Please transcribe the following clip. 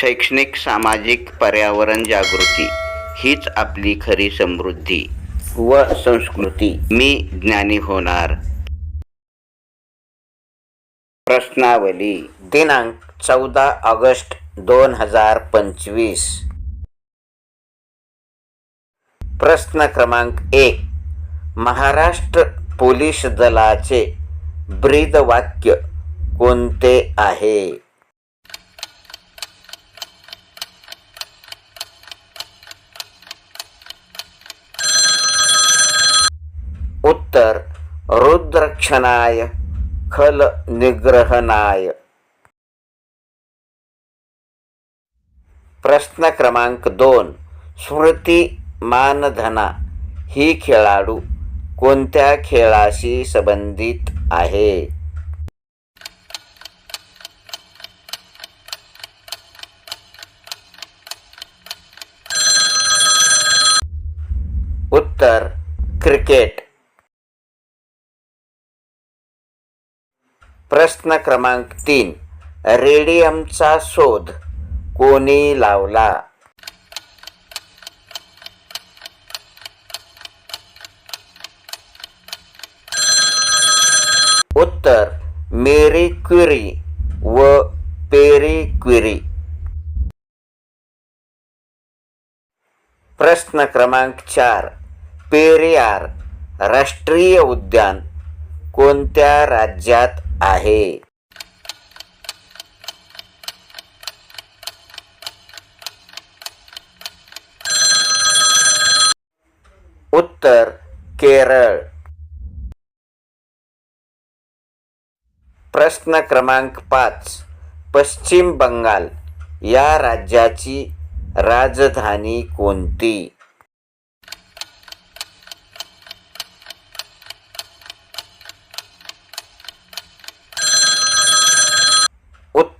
शैक्षणिक सामाजिक पर्यावरण जागृती हीच आपली खरी समृद्धी व संस्कृती. मी ज्ञानी होणार. प्रश्नावली दिनांक चौदा ऑगस्ट दोन हजार पंचवीस. प्रश्न क्रमांक एक. महाराष्ट्र पोलीस दलाचे ब्रीद वाक्य कोणते आहे? उत्तर रुद्रक्षणाय खल निग्रहणाय प्रश्न क्रमांक दोन स्मृती मानधना ही खेळाडू कोणत्या खेळाशी संबंधित आहे? उत्तर क्रिकेट. प्रश्न क्रमांक तीन. रेडियमचा शोध कोणी लावला? उत्तर मेरी क्युरी व पेरी क्युरी प्रश्न क्रमांक चार. पेरियार राष्ट्रीय उद्यान कोणत्या राज्यात आहे. उत्तर केरळ. प्रश्न क्रमांक पाच. पश्चिम बंगाल या राज्याची राजधानी कोणती?